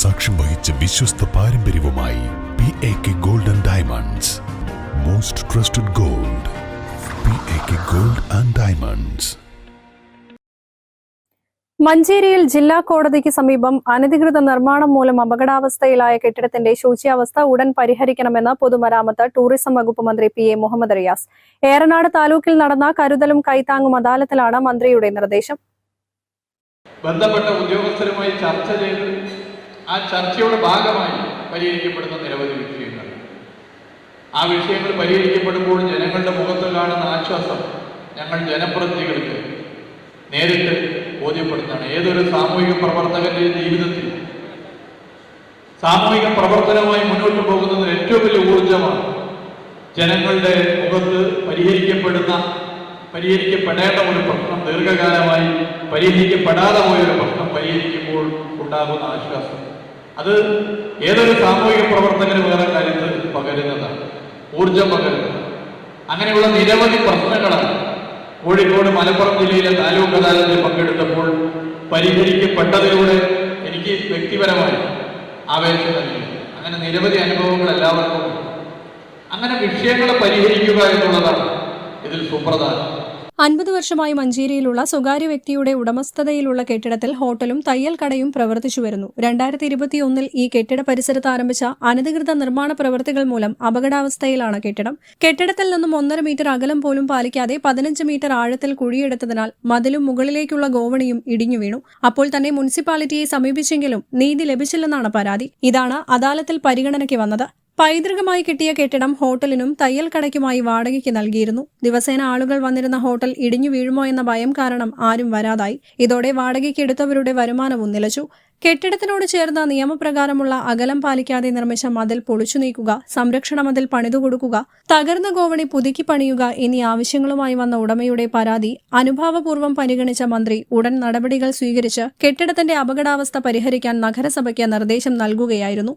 സാക്ഷ്യം വഹിച്ച വിശ്വസ്ത പാരമ്പര്യവുമായി P A K gold and diamonds most trusted gold P A K gold and diamonds മഞ്ചേരിയിൽ ജില്ലാ കോടതിക്ക് സമീപം അനധികൃത നിർമ്മാണം മൂലം അപകടാവസ്ഥയിലായ കെട്ടിടത്തിന്റെ ശുചിയാവസ്ഥ ഉടൻ പരിഹരിക്കണമെന്ന് പൊതുമരാമത്ത് ടൂറിസം വകുപ്പ് മന്ത്രി പി എ മുഹമ്മദ് റിയാസ്. ഏറനാട് താലൂക്കിൽ നടന്ന കരുതലും കൈത്താങ്ങും അദാലത്തിലാണ് മന്ത്രിയുടെ നിർദ്ദേശം. ബന്ധപ്പെട്ട ഉദ്യോഗസ്ഥരുമായി ചർച്ച ചെയ്ത് ആ ചർച്ചയുടെ ഭാഗമായി പരിഹരിക്കപ്പെടുന്ന നിരവധി വിഷയങ്ങൾ. ആ വിഷയങ്ങൾ പരിഹരിക്കപ്പെടുമ്പോൾ ജനങ്ങളുടെ മുഖത്ത് കാണുന്ന ആശ്വാസം ഞങ്ങൾ ജനപ്രതിനിധികൾക്ക് നേരിട്ട് ബോധ്യപ്പെടുത്താണ് ഏതൊരു സാമൂഹിക പ്രവർത്തകന്റെ ജീവിതത്തിൽ സാമൂഹിക പ്രവർത്തനമായി മുന്നോട്ട് പോകുന്നതിന് ഏറ്റവും വലിയ ഊർജമാണ് ജനങ്ങളുടെ മുഖത്ത് പരിഹരിക്കപ്പെടുന്ന പരിഹരിക്കപ്പെടേണ്ട ഒരു പ്രശ്നം ദീർഘകാലമായി പരിഹരിക്കപ്പെടാതെ പോയൊരു പ്രശ്നം പരിഹരിക്കുമ്പോൾ ഉണ്ടാകുന്ന ആശ്വാസം. അത് ഏതൊരു സാമൂഹിക പ്രവർത്തകന് വേറെ കാര്യത്തിൽ പകരുന്നതാണ്. ഊർജം പകരുന്നത്. അങ്ങനെയുള്ള നിരവധി പ്രശ്നങ്ങളാണ് കോഴിക്കോട് മലപ്പുറം ജില്ലയിലെ താലൂക്ക് അദാലത്തിൽ പങ്കെടുത്തപ്പോൾ പരിഹരിക്കപ്പെട്ടതിലൂടെ എനിക്ക് വ്യക്തിപരമായി ആവേശം നൽകി. അങ്ങനെ നിരവധി അനുഭവങ്ങൾ എല്ലാവർക്കും അങ്ങനെ വിഷയങ്ങളെ പരിഹരിക്കുക എന്നുള്ളതാണ് ഇതിൽ സുപ്രധാനം. അൻപത് വർഷമായി മഞ്ചേരിയിലുള്ള സ്വകാര്യ വ്യക്തിയുടെ ഉടമസ്ഥതയിലുള്ള കെട്ടിടത്തിൽ ഹോട്ടലും തയ്യൽ കടയും പ്രവർത്തിച്ചു വരുന്നു. രണ്ടായിരത്തി ഇരുപത്തിയൊന്നിൽ ഈ കെട്ടിട പരിസരത്ത് ആരംഭിച്ച അനധികൃത നിർമ്മാണ പ്രവൃത്തികൾ മൂലം അപകടാവസ്ഥയിലാണ് കെട്ടിടം. കെട്ടിടത്തിൽ നിന്നും ഒന്നര മീറ്റർ അകലം പോലും പാലിക്കാതെ പതിനഞ്ച് മീറ്റർ ആഴത്തിൽ കുഴിയെടുത്തതിനാൽ മതിലും മുകളിലേക്കുള്ള ഗോവണിയും ഇടിഞ്ഞു വീണു. അപ്പോൾ തന്നെ മുനിസിപ്പാലിറ്റിയെ സമീപിച്ചെങ്കിലും നീതി ലഭിച്ചില്ലെന്നാണ് പരാതി. ഇതാണ് അദാലത്തിൽ പരിഗണനയ്ക്ക് വന്നത്. പൈതൃകമായി കിട്ടിയ കെട്ടിടം ഹോട്ടലിനും തയ്യൽ കടയ്ക്കുമായി വാടകയ്ക്ക് നൽകിയിരുന്നു. ദിവസേന ആളുകൾ വന്നിരുന്ന ഹോട്ടൽ ഇടിഞ്ഞു വീഴുമോ എന്ന ഭയം കാരണം ആരും വരാതായി. ഇതോടെ വാടകയ്ക്ക് എടുത്തവരുടെ വരുമാനവും നിലച്ചു. കെട്ടിടത്തിനോട് ചേർന്ന നിയമപ്രകാരമുള്ള അകലം പാലിക്കാതെ നിർമ്മിച്ച മതിൽ പൊളിച്ചു നീക്കുക സംരക്ഷണ മതിൽ പണിതുകൊടുക്കുക തകർന്ന ഗോവണി പുതുക്കി പണിയുക എന്നീ ആവശ്യങ്ങളുമായി വന്ന ഉടമയുടെ പരാതി അനുഭാവപൂർവം പരിഗണിച്ച മന്ത്രി ഉടൻ നടപടികൾ സ്വീകരിച്ച് കെട്ടിടത്തിന്റെ അപകടാവസ്ഥ പരിഹരിക്കാൻ നഗരസഭയ്ക്ക് നിർദ്ദേശം നൽകുകയായിരുന്നു.